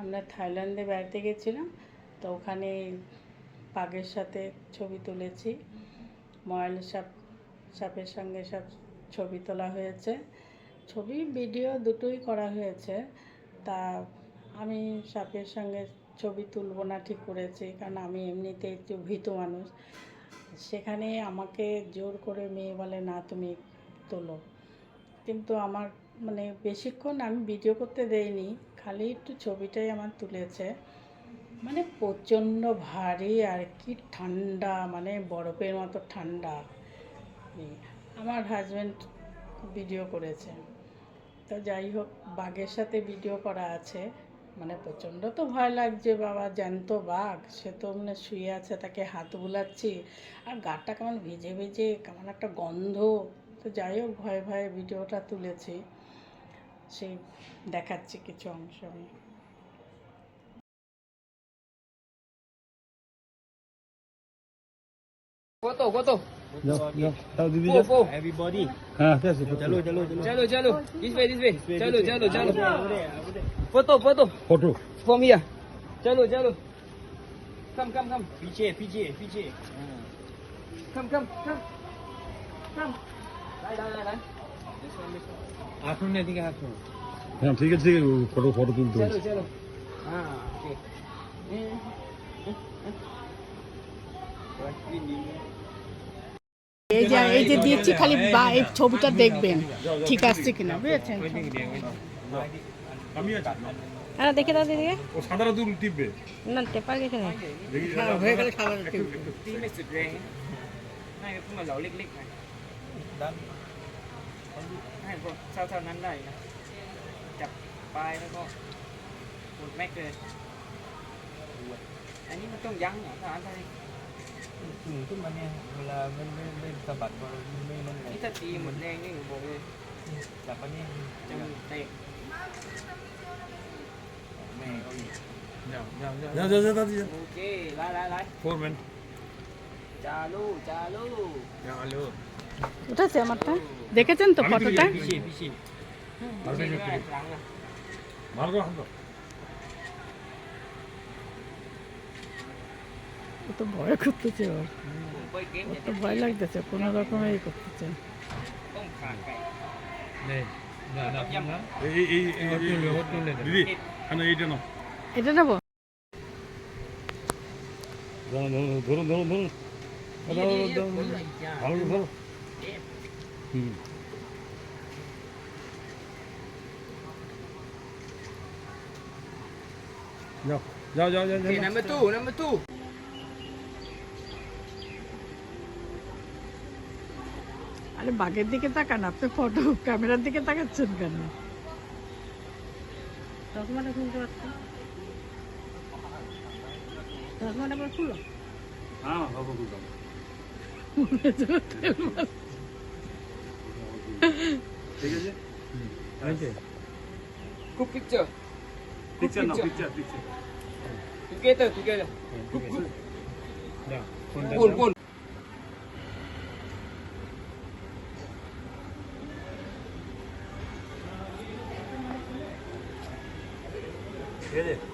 আমরা থাইল্যান্ডে বেড়াতে গেছিলাম, তো ওখানে বাঘের সাথে ছবি তুলেছি। ময়াল সাপ, সাপের সঙ্গে সব ছবি তোলা হয়েছে। ছবি, ভিডিও দুটোই করা হয়েছে। তা আমি সাপের সঙ্গে ছবি তুলব না ঠিক করেছি, কারণ আমি এমনিতে একটু ভীতু মানুষ। সেখানে আমাকে জোর করে মেয়ে বলে, না, তুমি তোলো। কিন্তু আমার মানে বেশিক্ষণ আমি ভিডিও করতে দেইনি। খালি একটু ছবিটাই আমার তুলেছে। মানে প্রচণ্ড ভারী আর কি ঠান্ডা মানে বরফের মতো ঠান্ডা। আমার হাজব্যান্ড ভিডিও করেছে। তো যাই হোক, বাঘের সাথে ভিডিও করা আছে। মানে প্রচণ্ড তো ভয় লাগছে, বাবা জ্যান্ত বাঘ। সে তো মানে শুয়ে আছে, তাকে হাত বুলাচ্ছি। আর গাটা কেমন ভিজে ভিজে, কেমন একটা গন্ধ। তো যাই হোক, ভয়ে ভয়ে ভিডিওটা তুলেছি। দেখাচ্ছে দেখাচ্ছি কিছু অংশ আমি Photo photo. No, no. Tao đi video. Go, go. Everybody. Ah, that's it. Chalo, chalo, chalo. Chalo, chalo. This way, this way. Chalo, chalo, chalo. Photo, photo. Photo. From here. Chalo, chalo. Come, come, come. Piche, piche, piche. Come, come, come. Come. Lại, lại, lại, lại. আসুন এদিকে আসুন। হ্যাঁ ঠিক আছে photo photo তুলতে চলো চলো। হ্যাঁ, এই যে এই যে দিয়েছি খালি বা এই ছবিটা দেখবেন। ঠিক আছে কিনা বুঝেছেন? হ্যাঁ দেখে দাও দিদি ও সাদারা দুল টিপবে। না টেপা গেছে না হ্যাঁ, হয়ে গেলে সাদারা টিপবে। তিন মিনিট রে না এরকম লাউলিক লিক না ให้พวกเท่าเท่านั้นได้นะจับปลายแล้วก็ปวดแม็กเลยอันนี้มันต้องยั้งเหรอทหารไทยถึงขึ้นมาเนี่ยเวลาไม่ไม่ไม่สะบัดมันไม่นั่นเลยนี่ถ้าตีหมดแรงนี่บอกเลยจับปะเนี้จะเตะไม่เอาอีกเดี๋ยวเดี๋ยวเดี๋ยวเดี๋ยวเดี๋ยวโอเคไล่ไล่ไล่พูดมันจาลูจาลูจาลู না না এই এই এই এই- এই- তুললে, ও তুললে। দেবে। দিদি কেন এইটা নাও। এটা নেব? ধরুন ধরুন ধরুন ধরুন। ধরুন Đi, ধরো, đi, đi, ধরো, cuốn ধরো। lại cha. ভালো Đẹp. হুম যাও যাও যাও যাও number two, number two. আরে বাঘের দিকে তাকান আপনি ফটো ক্যামেরার দিকে তাকাচ্ছেন কেন চশমাটা খুলতে পারছ চশমাটা খুলো হ্যাঁ 되겠지? 응. 알았어. 굿 그 픽처. 그 픽처 나 픽처 픽처. 두개 했다 두개 하자. 굿굿. 야, 골 골. 되겠지?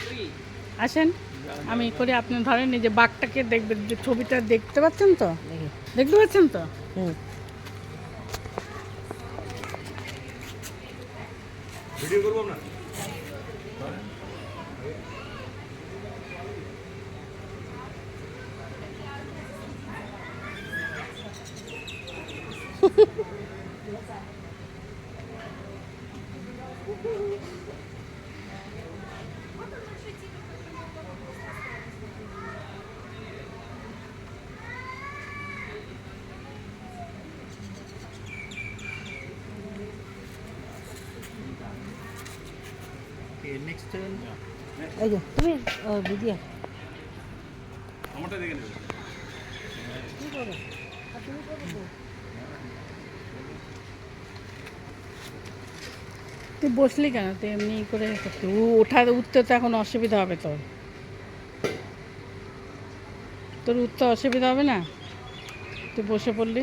three. আসেন। আমি করে আপনি ধরেন এই যে বাঘটাকে দেখবেন যে ছবিটা দেখতে পাচ্ছেন তো? দেখতে পাচ্ছেন তো? ভিডিও করব আমরা? Okay, next turn. এই যে তুমি আমারটা দেখে নেবে। কি করবে আর তুমি করবে তুই বসলি কেন? তুই এমনি করে করতে। ও ওঠা উঠতে তো এখন অসুবিধা হবে তোর। তোর উঠতে অসুবিধা হবে না? তুই বসে পড়লি?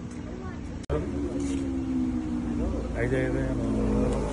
হ্যাঁ এই জায়গায়